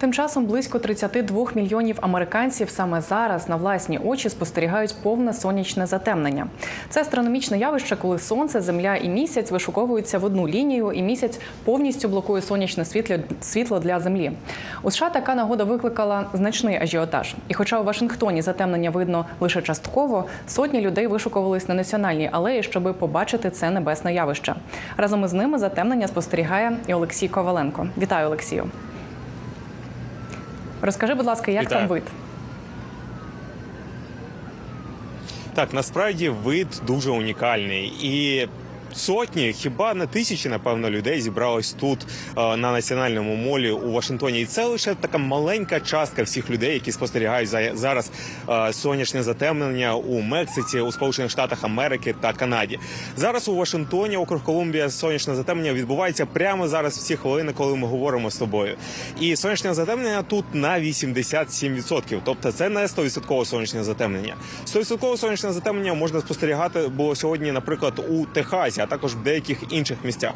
Тим часом близько 32 мільйонів американців саме зараз на власні очі спостерігають повне сонячне затемнення. Це астрономічне явище, коли сонце, земля і місяць вишуковуються в одну лінію, і місяць повністю блокує сонячне світло, для землі. У США така нагода викликала значний ажіотаж. І, хоча у Вашингтоні затемнення видно лише частково, сотні людей вишукувались на національній алеї, щоби побачити це небесне явище. Разом із ними затемнення спостерігає і Олексій Коваленко. Вітаю, Олексію. Розкажи, будь ласка, як Вітаю. там вид? Так, насправді вид дуже унікальний і. Сотні, хіба не тисячі, напевно, людей зібралось тут е, на національному молі у Вашингтоні. І це лише така маленька частка всіх людей, які спостерігають за зараз е, сонячне затемнення у Мексиці, у Сполучених Штатах Америки та Канаді. Зараз у Вашингтоні, округ Колумбія, сонячне затемнення відбувається прямо зараз в ці хвилини, коли ми говоримо з тобою. І сонячне затемнення тут на 87%. Тобто це не 100% сонячне затемнення. 100% сонячне затемнення можна спостерігати було сьогодні, наприклад, у Техасі, а також в деяких інших місцях.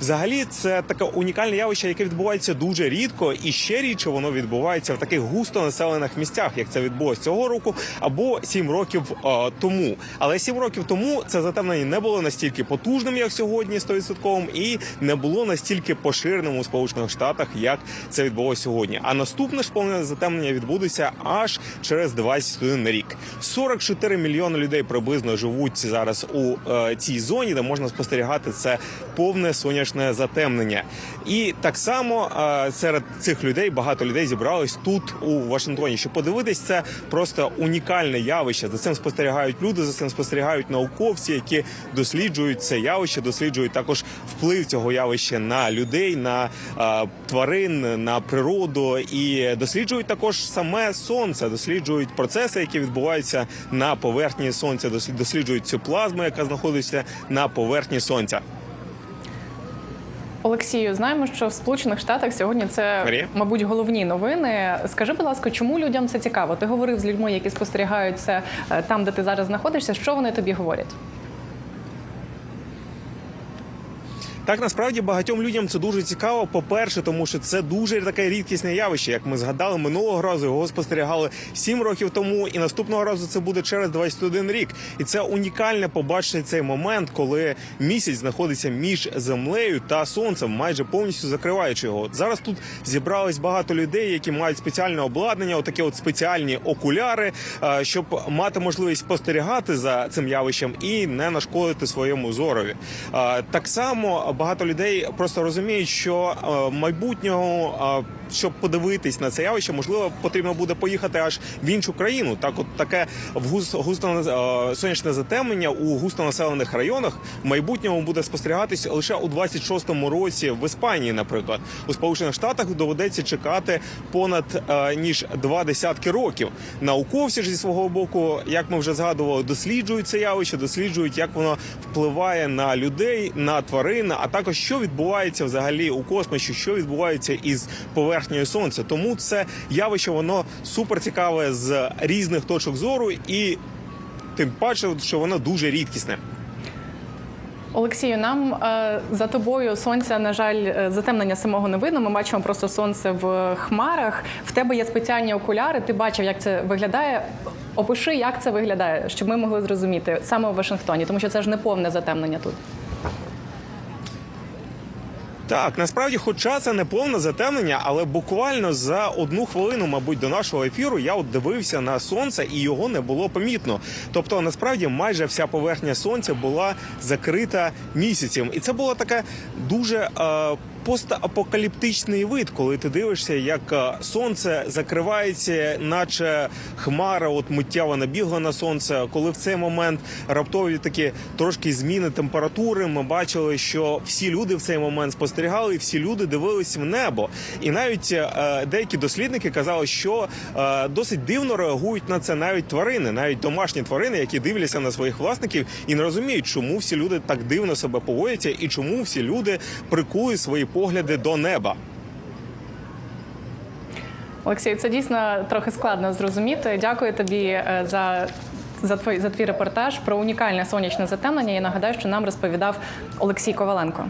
Взагалі, це таке унікальне явище, яке відбувається дуже рідко, і ще рідше воно відбувається в таких густо населених місцях, як це відбулося цього року, або 7 років е, тому. Але 7 років тому це затемнення не було настільки потужним, як сьогодні, 100%, і не було настільки поширеним у Сполучених Штатах, як це відбулося сьогодні. А наступне ж повне затемнення відбудеться аж через 21 рік. 44 мільйони людей приблизно живуть зараз у е, цій зоні, де можна спостерігати це повне сонячне затемнення. І так само е, серед цих людей багато людей зібрались тут у Вашингтоні. Щоб подивитись, це просто унікальне явище. За цим спостерігають люди, за цим спостерігають науковці, які досліджують це явище, досліджують також вплив цього явища на людей, на е, тварин, на природу і досліджують також саме сонце, досліджують процеси, які відбуваються на поверхні сонця, дослід- досліджують цю плазму, яка знаходиться на поверхні сонця. Олексію, знаємо, що в Сполучених Штатах сьогодні це, Марія? мабуть, головні новини. Скажи, будь ласка, чому людям це цікаво? Ти говорив з людьми, які спостерігають це е, там, де ти зараз знаходишся. Що вони тобі говорять? Так насправді багатьом людям це дуже цікаво. По-перше, тому що це дуже таке рідкісне явище. Як ми згадали минулого разу, його спостерігали 7 років тому, і наступного разу це буде через 21 рік. І це унікальне побачити цей момент, коли місяць знаходиться між землею та сонцем, майже повністю закриваючи його. Зараз тут зібрались багато людей, які мають спеціальне обладнання, отакі от спеціальні окуляри, е, щоб мати можливість спостерігати за цим явищем і не нашкодити своєму зорові. Е, Так само багато людей просто розуміють, що е, майбутнього, е, щоб подивитись на це явище, можливо, потрібно буде поїхати аж в іншу країну. Так, от таке в густо е, сонячне затемнення у густонаселених районах в майбутньому буде спостерігатись лише у 26-му році в Іспанії, наприклад, у Сполучених Штатах доведеться чекати понад е, ніж два десятки років. Науковці ж зі свого боку, як ми вже згадували, досліджують це явище, досліджують, як воно впливає на людей, на тварин, а також що відбувається взагалі у космосі, що відбувається із поверхнею сонця. Тому це явище воно супер цікаве з різних точок зору, і тим паче, що воно дуже рідкісне. Олексію, нам е, за тобою сонця, на жаль, е, затемнення самого не видно. Ми бачимо просто сонце в хмарах. В тебе є спеціальні окуляри. Ти бачив, як це виглядає. Опиши, як це виглядає, щоб ми могли зрозуміти саме у Вашингтоні, тому що це ж не повне затемнення тут. Так, насправді, хоча це не повне затемнення, але буквально за одну хвилину, мабуть, до нашого ефіру я от дивився на сонце і його не було помітно. Тобто, насправді, майже вся поверхня сонця була закрита місяцем, і це було таке дуже. Е, Постапокаліптичний вид, коли ти дивишся, як е, сонце закривається, наче хмара, от миттєво набігла на сонце. Коли в цей момент раптові такі трошки зміни температури, ми бачили, що всі люди в цей момент спостерігали, і всі люди дивились в небо. І навіть е, деякі дослідники казали, що е, досить дивно реагують на це навіть тварини, навіть домашні тварини, які дивляться на своїх власників і не розуміють, чому всі люди так дивно себе поводяться, і чому всі люди прикують свої погляди до неба. Олексій, це дійсно трохи складно зрозуміти. Дякую тобі е, за. За твій за твій репортаж про унікальне сонячне затемнення. Я нагадаю, що нам розповідав Олексій Коваленко.